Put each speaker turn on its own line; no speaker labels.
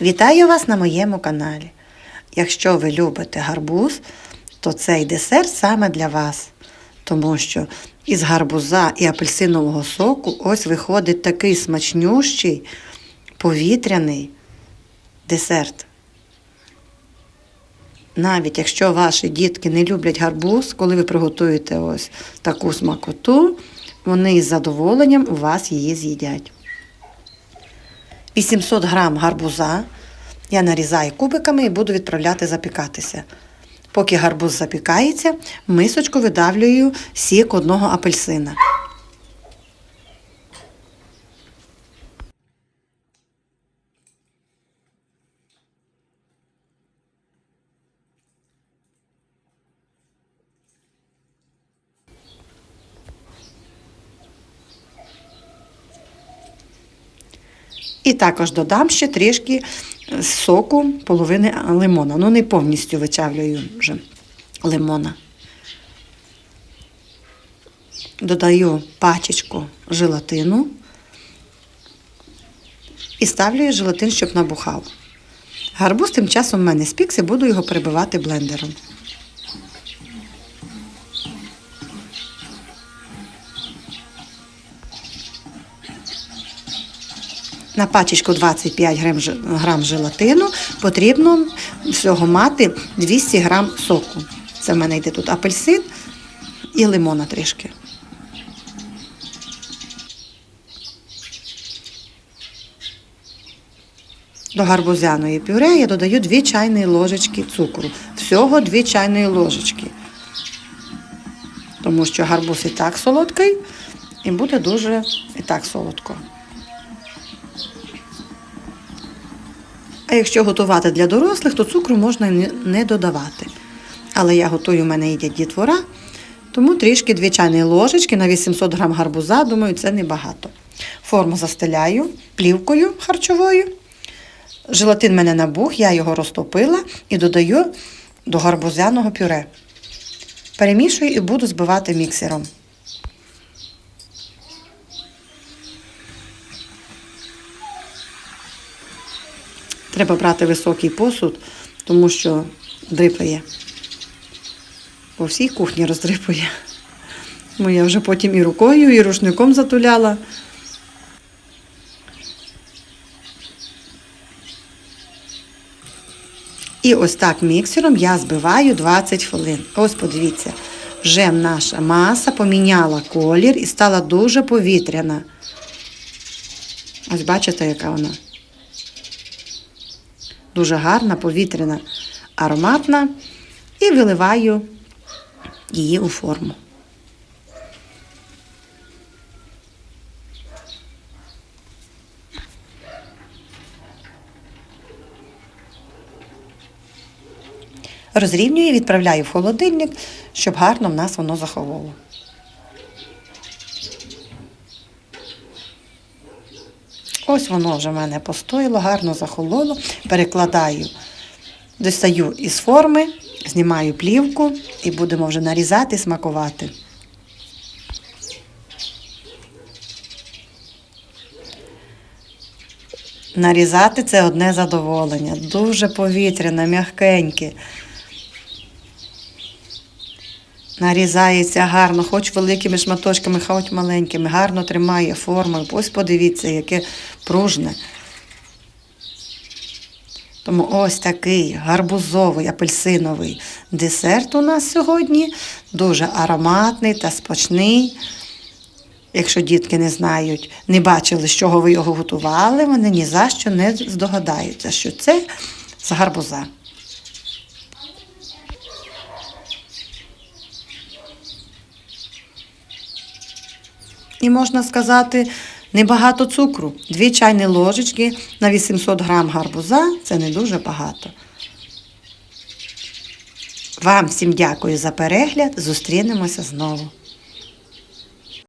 Вітаю вас на моєму каналі. Якщо ви любите гарбуз, то цей десерт саме для вас. Тому що із гарбуза і апельсинового соку ось виходить такий смачнющий повітряний десерт. Навіть якщо ваші дітки не люблять гарбуз, коли ви приготуєте ось таку смакоту, вони із задоволенням у вас її з'їдять. 800 грам гарбуза я нарізаю кубиками і буду відправляти запікатися. Поки гарбуз запікається, мисочку видавлюю сік одного апельсина. І також додам ще трішки соку половини лимона. Ну, не повністю вичавлюю вже лимона. Додаю пачечку желатину і ставлю желатин, щоб набухав. Гарбуз тим часом в мене спікся, буду його перебивати блендером. На пачечку 25 грам, желатину потрібно всього мати 200 грам соку. Це в мене йде тут апельсин і лимона трішки. До гарбузяної пюре я додаю 2 чайні ложечки цукру. Всього 2 чайні ложечки. Тому що гарбуз і так солодкий, і буде дуже і так солодко. А якщо готувати для дорослих, то цукру можна не- додавати. Але я готую, в мене їдять дітвора, тому трішки дві чайні ложечки на 800 грам гарбуза, думаю, це небагато. Форму застеляю плівкою харчовою. Желатин мене набух, я його розтопила і додаю до гарбузяного пюре. Перемішую і буду збивати міксером. Треба брати високий посуд, тому що дрипає. По всій кухні роздрипує. Тому я вже потім і рукою, і рушником затуляла. І ось так міксером я збиваю 20 хвилин. Ось подивіться, вже наша маса поміняла колір і стала дуже повітряна. Ось бачите, яка вона? Дуже гарна, повітряна, ароматна. І виливаю її у форму. Розрівнюю і відправляю в холодильник, щоб гарно в нас воно захололо. Ось воно вже в мене постояло, гарно захололо. Перекладаю, достаю із форми, знімаю плівку і будемо вже нарізати, смакувати. Нарізати це одне задоволення. Дуже повітряне, м'якеньке. Нарізається гарно, хоч великими шматочками, хоч маленькими, гарно тримає форму. Ось подивіться, яке пружне. Тому ось такий гарбузовий, апельсиновий десерт у нас сьогодні. Дуже ароматний та смачний. Якщо дітки не знають, не бачили, з чого ви його готували, вони ні за що не здогадаються, що це з гарбуза. І можна сказати, небагато цукру. Дві чайні ложечки на 800 грам гарбуза це не дуже багато. Вам всім дякую за перегляд. Зустрінемося знову.